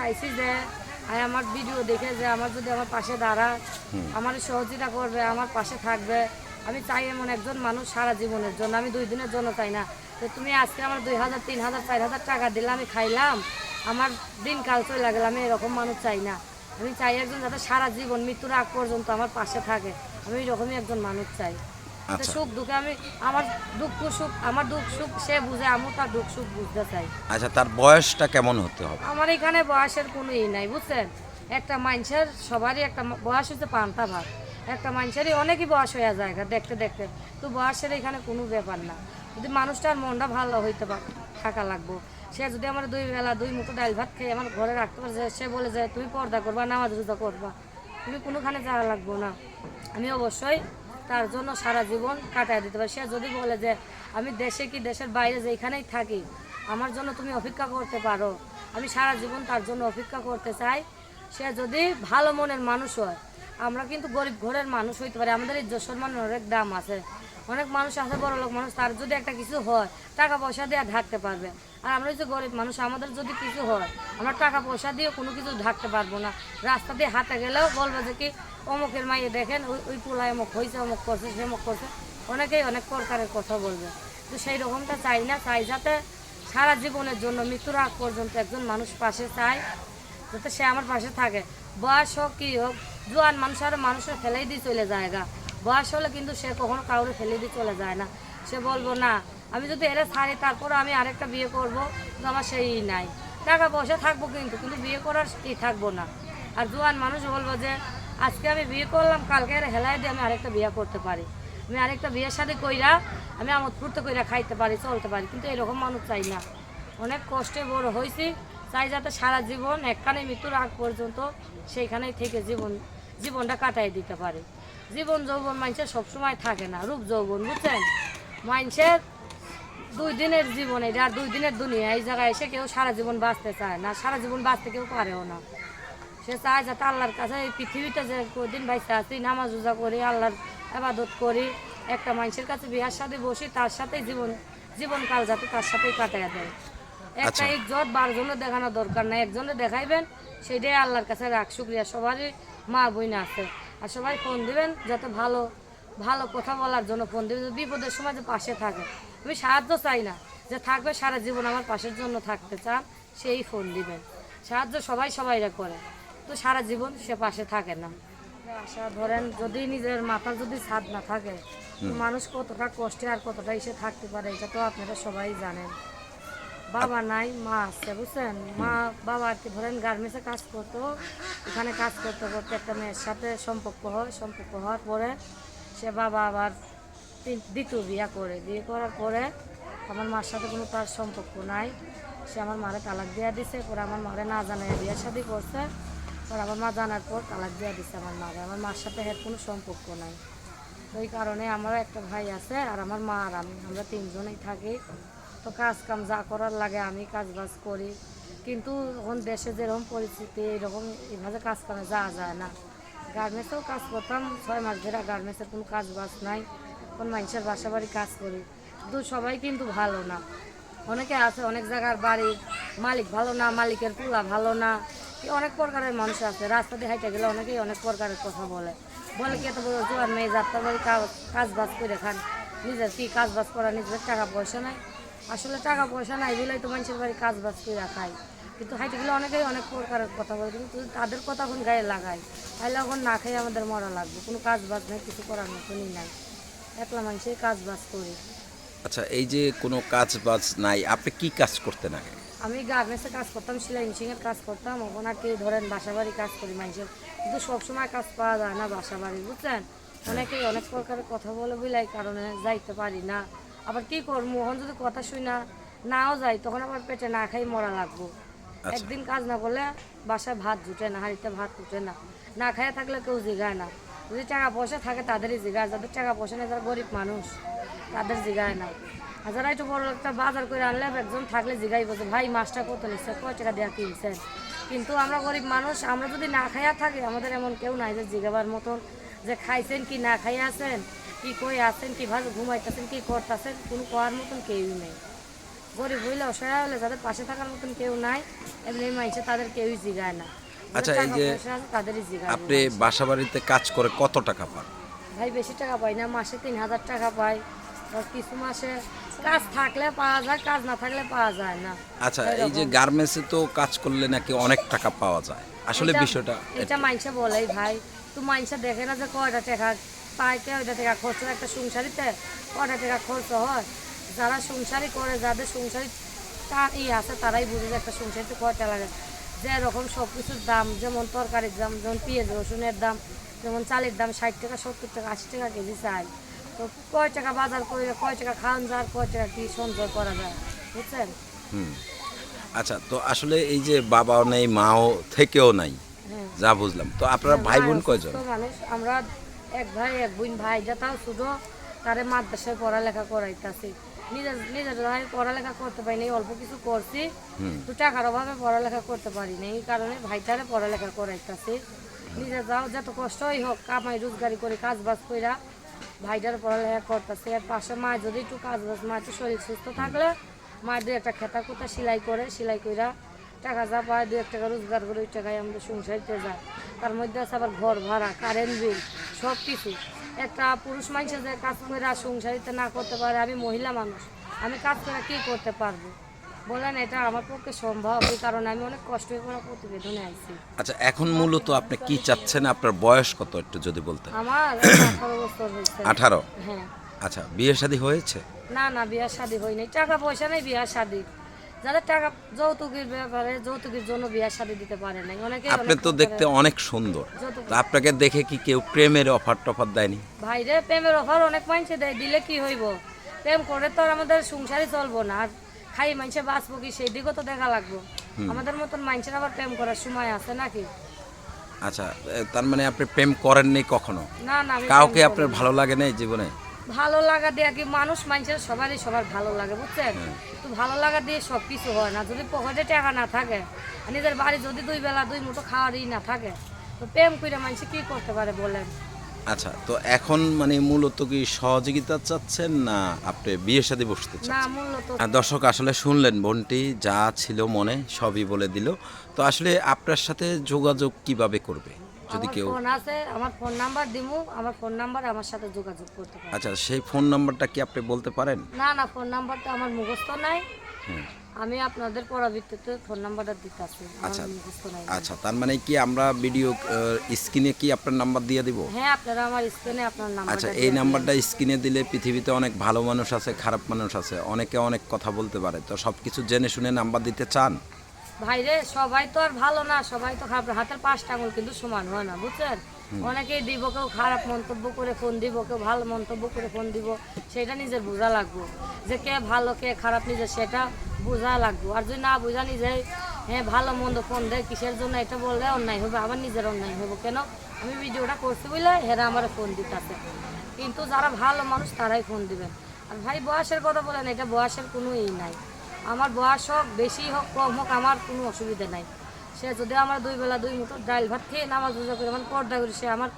চাইছি যে আমি আমার ভিডিও দেখে যে আমার যদি আমার পাশে দাঁড়া আমার সহযোগিতা করবে আমার পাশে থাকবে। আমি চাই এমন একজন মানুষ সারা জীবনের জন্য। আমি দুই দিনের জন্য চাই না। তো তুমি আজকে আমার দুই হাজার তিন হাজার চার হাজার টাকা দিলে আমি খাইলাম। আমার দিন কাল চলে গেল আমি এরকম মানুষ চাই না। আমি চাই একজন যাতে সারা জীবন মৃত্যুর আগ পর্যন্ত আমার পাশে থাকে। আমি এরকমই একজন মানুষ চাই। সুখ দুঃখে আমি আমার দুঃখ সুখ আমার দুঃখ সুখ সে বুঝে আমিও তার দুঃখ সুখ বুঝতে চাই। আচ্ছা তার বয়সটা কেমন হতে হবে? আমার এখানে বয়সের কোনো ই নাই বুঝছেন? একটা মানুষের সবারই একটা বয়স হচ্ছে পান্তা ভাত। একটা মানুষেরই অনেকই বয়স হয়ে যায় দেখতে দেখতে। তো বয়সের এখানে কোনো ব্যাপার না। যদি মানুষটার মনটা ভালো হইতে পার থাকা লাগবো সে যদি আমার দুই বেলা দুই মুঠো ডাল ভাত খেয়ে আমার ঘরে রাখতে পারে সে বলে যে তুমি পর্দা করবা নামাজ রোজা করবা। তুমি কোনোখানে যাওয়া লাগবো না। আমি অবশ্যই তার জন্য সারা জীবন কাটায় দিতে পারে। সে যদি বলে যে, আমি দেশে কি দেশের বাইরে যেখানেই থাকি, আমার জন্য তুমি অপেক্ষা করতে পারো। আমি সারা জীবন তার জন্য অপেক্ষা করতে চাই। সে যদি ভালো মনের মানুষ হয় আমরা কিন্তু গরিব ঘরের মানুষ হইতে পারি, আমাদের এই সম্মানের অনেক দাম আছে। অনেক মানুষ আছে, বড় লোক মানুষ, তার যদি একটা কিছু হয়, টাকা পয়সা দিয়ে ঢাকতে পারবে। আর আমরা যে গরিব মানুষ, আমাদের যদি কিছু হয়, আমরা টাকা পয়সা দিয়ে কোনো কিছু ঢাকতে পারব না। রাস্তা দিয়ে হাতে গেলেও বলবে যে কি, অমুকের মাইয়ে দেখেন, ওই ওই পোলায় অমুক হয়েছে অমুক করছে, সে অমুক করছে। অনেকেই অনেক প্রকারের কথা বলবে। তো সেই রকমটা চাই না, চাই যাতে সারা জীবনের জন্য, মৃত্যুর আগ পর্যন্ত একজন মানুষ পাশে চায়, যাতে সে আমার পাশে থাকে। বয়স হোক, কী হোক জোয়ান মানুষ আর মানুষের ফেলেই দিয়ে চলে যায় গা। বয়স হলে কিন্তু সে কখনো কাউরে ফেলে দিয়ে চলে যায় না। সে বলব, না, আমি যদি এরা ছাড়ি তারপর আমি আরেকটা বিয়ে করব, কিন্তু আমার সেই নাই। টাকা পয়সা থাকব কিন্তু কিন্তু বিয়ে করার ই থাকব না। আর জোয়ান মানুষ বলব যে, আজকে আমি বিয়ে করলাম, কালকে এর হেলায় দিয়ে আমি আরেকটা বিয়ে করতে পারি। আমি আরেকটা বিয়ের সাথে কইরা, আমি আমোদ ফুর্তি কইরা খাইতে পারি, চলতে পারি, কিন্তু এরকম মানুষ চাই না। অনেক কষ্টে বড় হয়েছি চাই যাতে সারা জীবন একখানে মৃত্যুর আগ পর্যন্ত সেইখানেই থেকে জীবন জীবনটা কাটাই দিতে পারে। জীবন যৌবন মানুষের সবসময় থাকে না রূপ যৌবন বুঝছেন? মানুষের দুই দিনের জীবন এটা আর দুই দিনের দুনিয়া এই জায়গায় এসে কেউ সারা জীবন বাঁচতে চায় না সারা জীবন বাঁচতে কেউ পারেও না। সে চায় যাতে আল্লাহর কাছে এই পৃথিবীতে যে কদিন বাইসে আছি নামাজ রোজা করি আল্লাহর আবাদত করি একটা মানুষের কাছে বিয়ার সাথে বসি তার সাথে জীবন জীবনকাল যাতে তার সাথেই কাটাইয়া দেয়। একটা আচ্ছা। ইজ্জত বারজনে দেখানো দরকার নাই একজনে দেখাইবেন সেটাই আল্লাহর কাছে রাখ শুক্রিয়া সবারই। মা বইনা আছে। আর সবাই ফোন দিবেন যাতে ভালো ভালো কথা বলার জন্য ফোন দিবেন। বিপদের সময় যে পাশে থাকে। আমি সাহায্য চাই না যে থাকবে সারা জীবন আমার পাশের জন্য থাকতে চান সেই ফোন দিবেন। সাহায্য সবাই সবাইরা করে। তো সারা জীবন সে পাশে থাকে না। আশা ধরেন যদি নিজের মাথার যদি ছাদ না থাকে মানুষ কতটা কষ্টে আর কতটা এসে থাকতে পারে এটা তো আপনারা সবাই জানেন। বাবা নাই, মা আছে, বুঝছেন? মা বাবা আর কি ধরেন গার্মেন্টসে কাজ করতো, এখানে কাজ করতে করতে একটা মেয়ের সাথে সম্পর্ক হয়, সম্পর্ক হওয়ার পরে সে বাবা আবার দ্বিতীয় বিয়ে করে। বিয়ে করার পরে আমার মার সাথে কোনো তার সম্পর্ক নাই। সে আমার মারে তালাক দিয়ে দিছে, পরে আমার মারে না জানায় বিয়ের সাথে করছে, পরে আমার মা জানার পর তালাক দিয়ে দিছে আমার মারে। আমার মার সাথে এর কোনো সম্পর্ক নাই। ওই কারণে আমার একটা ভাই আছে আর আমার মা আর আমি, আমরা তিনজনেই থাকি। তো কাজ কাম যা করার লাগে, আমি কাজ বাজ করি। কিন্তু এখন দেশে যেরকম পরিস্থিতি, এরকম এভাবে কাজ কামে যাওয়া যায় না। গার্মেন্টসেও কাজ করতাম, ছয় মাস ধরে গার্মেন্টসের কোনো কাজ বাজ নাই। কোন মানুষের বাসা বাড়ি কাজ করি। কিন্তু সবাই কিন্তু ভালো না। অনেকে আছে, অনেক জায়গার বাড়ি, মালিক ভালো না, মালিকের তুলা ভালো না। অনেক প্রকারের মানুষ আছে, রাস্তা দিয়ে হাইটে গেলে অনেকেই অনেক প্রকারের কথা বলে। বলে কি, এত বড় জোয়ার মেয়ে যাত্রা বাড়ি কাজ বাজ করে খান। নিজের কি কাজ বাজ করা, নিজের টাকা পয়সা নাই। আসলে টাকা পয়সা নাই বলেই তো মানুষের বাড়ি কাজ বাজ করে খায়। কিন্তু হাইটে গেলে অনেকেই অনেক প্রকারের কথা বলে কিন্তু তাদের কথা এখন গায়ে লাগাই তাহলে এখন না খাই আমাদের মরা লাগবে। কোনো কাজ বাজ নেই কিছু করার মতনই নাই। একলা মানুষের কাজ বাজ করি। আচ্ছা এই যে কোনো কাজ বাজ নাই আপনি কি কাজ করতেন আগে? আমি গার্মেন্টসে কাজ করতাম সেলাই মেশিনের কাজ করতাম ওখানে আর কি ধরেন বাসা বাড়ি কাজ করি মানুষের। কিন্তু সবসময় কাজ পাওয়া যায় না বাসা বাড়ি বুঝছেন? অনেকেই অনেক প্রকারের কথা বলে বিলাই কারণে যাইতে পারি না। আবার কি করব? ওখান যদি কথা শুই না নাও যাই তখন আবার পেটে না খাই মরা লাগবো। আচ্ছা। একদিন কাজ না করলে বাসায় ভাত জুটে না হাড়িতে ভাত উঠে না। না খাইয়ে থাকলে কেউ জিগায় না। যদি টাকা পয়সা থাকে তাদেরই জিগায় যাদের টাকা পয়সা নেই যারা গরিব মানুষ তাদের জিগায় না। আর যারা একটু বড় একটা বাজার করে আনলে একজন থাকলে জিগাই বলছে ভাই মাছটা কত নিচ্ছে কয় টাকা দেওয়া কিনছেন? কিন্তু আমরা গরিব মানুষ আমরা যদি না খাইয়া থাকি আমাদের এমন কেউ নাই যে জিগাবার মতন যে খাইছেন কি না খাইয়া আছেন কি কই আছেন কি ভাবে ঘুমাইতেছেন কি করতেছেন কোনো কোয়ার মতন কেউই নেই। গরিব হইলে অসহায় হলে যাদের পাশে থাকার মতন কেউ নাই এমনি মাইছে তাদের কেউই জিগায় না। আচ্ছা, এই যে তাদেরই জিগায় আপনি বাসা বাড়িতে কাজ করে কত টাকা পান? ভাই বেশি টাকা পাই না মাসে তিন হাজার টাকা পাই। কিছু মাসে কাজ থাকলে পাওয়া যায় কাজ না থাকলে পাওয়া যায় না। আচ্ছা এই যে গার্মেন্টসে তো কাজ করলে নাকি অনেক টাকা পাওয়া যায়। আসলে বিষয়টা এটা মাইনসে বলেই ভাই তো মাইনসে দেখে না যে কয়টা টাকা পায় কয়টা টাকা খরচ হয় একটা সংসারিতে কয়টা টাকা খরচ হয়। যারা সংসারই করে যাদের সংসারী তার ই আছে তারাই বুঝে যে একটা সংসারিতে কয়টা লাগে। যে রকম সব কিছুর দাম যেমন তরকারির দাম যেমন পেঁয়াজ রসুনের দাম যেমন চালের দাম ষাট টাকা সত্তর টাকা আশি টাকা কেজি চাই তো কয় টাকা বাজার করে কয় টাকা খাওয়ান যায় কয় টাকা কি সঞ্চয় করা যায় বুঝছেন? হুম। আচ্ছা তো আসলে এই যে বাবাও নেই মাও থেকেও নাই হ্যাঁ। যা বুঝলাম। তো আপনারা ভাই বোন কয়জন? মানুষ আমরা এক ভাই এক বোন ভাই যাতাও শুধু তারে মাদ্রাসায় পড়ালেখা করাইতাছি। নিজের নিজের ভাই পড়ালেখা করতে পারি নাই অল্প কিছু করছি। তো টাকার অভাবে পড়ালেখা করতে পারি নাই এই কারণে ভাইটারে পড়ালেখা করাইতাছি। নিজে যাও যত কষ্টই হোক কামাই রোজগারি করে কাজ বাজ কইরা ভাইটার পড়ালেখা করতেছে। আর পাশে মা যদি একটু কাজ বাজ মা একটু শরীর সুস্থ থাকলে মায়ের দু একটা খেতা কুতা সেলাই করে সেলাই কইরা টাকা যা পায় দু এক টাকা রোজগার করে ওই টাকায় আমাদের সংসারিতে যায়। তার মধ্যে আছে আবার ঘর ভাড়া কারেন্ট বিল সব কিছু একটা পুরুষ মানুষ যে কাজ করে সংসারিতে না করতে পারে আমি মহিলা মানুষ আমি কাজ করে কি করতে পারব? বলেন এটা আমার পক্ষে সম্ভব। এই কারণে আমি অনেক কষ্ট করে প্রতিবেদনে আইছি। আচ্ছা এখন মূলত আপনি কি চাচ্ছেন? আপনার বয়স কত একটু যদি বলতেন? আমার আঠারো বছর হয়েছে। আঠারো? হ্যাঁ। আচ্ছা বিয়ে শাদী হয়েছে? না না বিয়া শাদি হয়নি। টাকা পয়সা নেই বিয়া শাদি। যাদের টাকা যৌতুকের ব্যাপারে যৌতুকের জন্য বিয়া শাদি দিতে পারে নাই। অনেকে আপনি তো দেখতে অনেক সুন্দর। আপনাকে দেখে কি কেউ প্রেমের অফার টফার দেয়নি? ভাইরে প্রেমের অফার অনেক মানুষে দেয় দিলে কি হইব? প্রেম করে তো আর আমাদের সংসারই চলবো না। আর খাই মানুষে বাঁচবো কি সেই দিকেও তো দেখা লাগবো। আমাদের মতন মানুষের আবার প্রেম করার সময় আছে নাকি? আচ্ছা তার মানে আপনি প্রেম করেননি কখনো? না না কাউকে আপনার ভালো লাগে না জীবনে? ভালো লাগা দিয়ে কি মানুষ মানুষের সবারই সবার ভালো লাগে বুঝছেন? তো ভালো লাগা দিয়ে সব কিছু হয় না যদি পকেটে টাকা না থাকে নিজের বাড়ি যদি দুই বেলা দুই মুঠো খাওয়ারই না থাকে তো প্রেম করে মানুষ কি করতে পারে বলেন? আচ্ছা তো এখন মানে মূলত কি সহযোগিতা চাচ্ছেন না আপনি বিয়ে সাথে বসতে চাচ্ছেন? না মূলত আর দর্শক আসলে শুনলেন বোনটি যা ছিল মনে সবই বলে দিল। তো আসলে আপনার সাথে যোগাযোগ কীভাবে করবে? যদি কেউ ফোন আছে আমার ফোন নাম্বার দিমু আমার ফোন নাম্বার আমার সাথে যোগাযোগ করতে পারে। আচ্ছা সেই ফোন নাম্বারটা কি আপনি বলতে পারেন? না না ফোন নাম্বারটা আমার মুখস্থ নাই। আমি আপনাদের পরাবৃত্তিতে ফোন নাম্বারটা আচ্ছা। আমার মুখস্থ নাই। আচ্ছা তার মানে কি আমরা ভিডিও স্ক্রিনে কি আপনার নাম্বার দিয়ে দিব? হ্যাঁ আপনারা আমার স্ক্রিনে আপনার আচ্ছা এই নাম্বারটা স্ক্রিনে দিলে পৃথিবীতে অনেক ভালো মানুষ আছে খারাপ মানুষ আছে অনেকে অনেক কথা বলতে পারে। তো সব কিছু জেনে শুনে নাম্বার দিতে চান? ভাইরে সবাই তো আর ভালো না সবাই তো খারাপ হাতের পাঁচটা আঙুল কিন্তু সমান হয় না বুঝছেন? অনেকেই দিব কেউ খারাপ মন্তব্য করে ফোন দিব কেউ ভালো মন্তব্য করে ফোন দিব সেটা নিজের বোঝা লাগবো। যে কে ভালো কে খারাপ নিজের সেটা বোঝা লাগবো। আর যদি না বোঝা নিজে হ্যাঁ ভালো মন্দ ফোন দেয় কিসের জন্য এটা বললে অন্যায় হবে আমার নিজের অন্যায় হবে কেন? আমি ভিডিওটা করছি বলে হেরা আমার ফোন দিতেছে। কিন্তু যারা ভালো মানুষ তারাই ফোন দিবেন। আর ভাই বয়সের কথা বলেন এটা বয়সের কোনো ই নাই। আমার বয়স হোক, বেশি হোক, কম হোক, আমার কোনো অসুবিধা নাই। সে যদি আমার দুই বেলা দুই মুঠো ডাল ভাত খেয়ে নামাজ করে আমার পর্দা করে, সে আমার